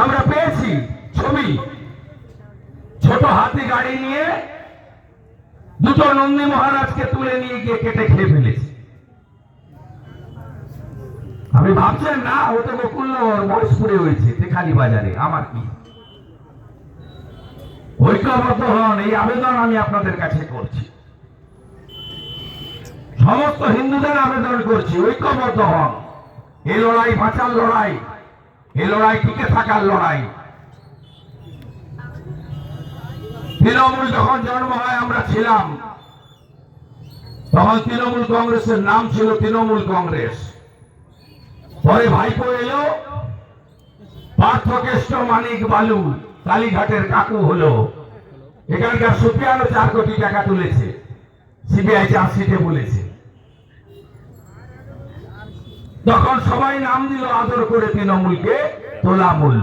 আমরা পেয়েছি ছবি। ছোট হাতি গাড়ি নিয়ে দুটো নন্দী মহারাজকে তুলে নিয়ে গিয়ে কেটে খেয়ে ফেলেছে। আমি ভাবছেন, না, ও তো বকুল্লর মহেশপুরে হয়েছে, তেখালি বাজারে, আমার কি? ঐক্যবদ্ধ হন, এই আবেদন আমি আপনাদের কাছে করছি। সমস্ত হিন্দুদের আবেদন করছি, ঐক্যবদ্ধ হন। এই লড়াই, বাঁচার লড়াই। এই লড়াই টিকে থাকার লড়াই। তৃণমূল যখন জন্ম হয়, আমরা ছিলাম। তখন তৃণমূল কংগ্রেসের নাম ছিল তৃণমূল কংগ্রেস। পরে ভাইপো এলো, পার্থকেষ্ট মানিক বালু, কালীঘাটের কাকু হলো। এখানকার সুপিয়ানো চার কোটি টাকা তুলেছে। সিবিআই চার্জশিটে বলেছে। তখন সবাই নাম দিল, আদর করে তৃণমূলকে তোলামূল।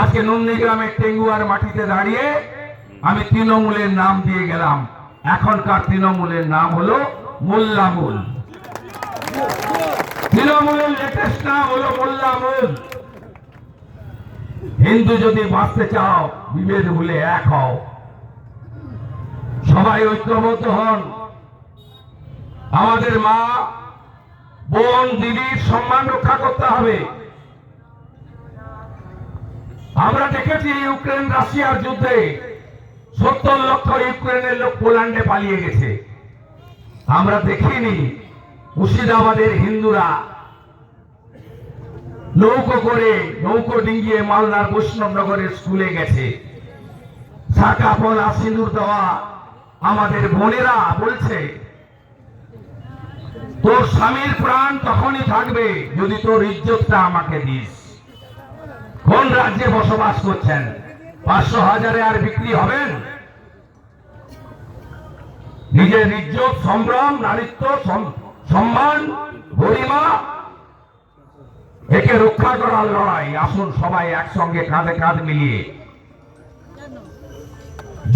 আজকে নন্দীগ্রামের টেঙ্গুয়ার মাটিতে দাঁড়িয়ে আমি তৃণমূলের নাম দিয়ে গেলাম। এখনকার তৃণমূলের নাম হলো মোল্লামূল। তৃণমূলের লেটেস্ট নাম হলো মোল্লামূল। হিন্দু যদি বাঁচতে চাও, বিভেদ ভুলে এক হও। সবাই ঐক্যবদ্ধ হন। আমাদের মা বোন দিদির সম্মান রক্ষা করতে হবে। আমরা দেখেছি ইউক্রেন রাশিয়ার যুদ্ধে সত্তর লক্ষ ইউক্রেনের লোক পোল্যান্ডে পালিয়ে গেছে। আমরা দেখিনি মুর্শিদাবাদের হিন্দুরা নৌকো করে নৌকো ডিঙ্গিয়ে মালদার বৈষ্ণবনগরের স্কুলে গেছে। শাখা পলা সিঁদুর দেওয়া আমাদের বোনেরা বলছে তোর স্বামীর প্রাণ তখনই থাকবে যদি তোর ইজ্জতটা আমাকে দিস। কোন রাজ্যে বসবাস করছেন? পাঁচশো হাজারে আর বিক্রি হবেন? নিজের ইজ্জত, সম্ভ্রম, নারীত্ব সম্মান, গরিমা, একে রক্ষা করার লড়াই। আসুন সবাই একসঙ্গে কাঁধে কাঁধ মিলিয়ে।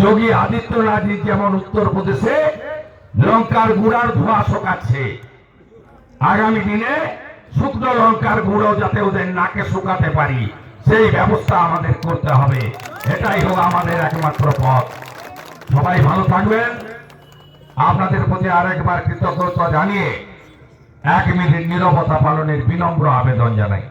যোগী আদিত্যনাথ যেমন উত্তরপ্রদেশে, লঙ্কার গুড়ার ধোঁয়া শোকাচ্ছে। আগামী দিনে শুকনো লঙ্কার গুঁড়ো যাতে ওদের নাকে শুকাতে পারি, সেই ব্যবস্থা আমাদের করতে হবে। এটাই হোক আমাদের একমাত্র পথ। সবাই ভালো থাকবেন। আপনাদের প্রতি আরেকবার কৃতজ্ঞতা জানিয়ে এক মিনিট নিরবতা পালনের বিনম্র আবেদন জানাই।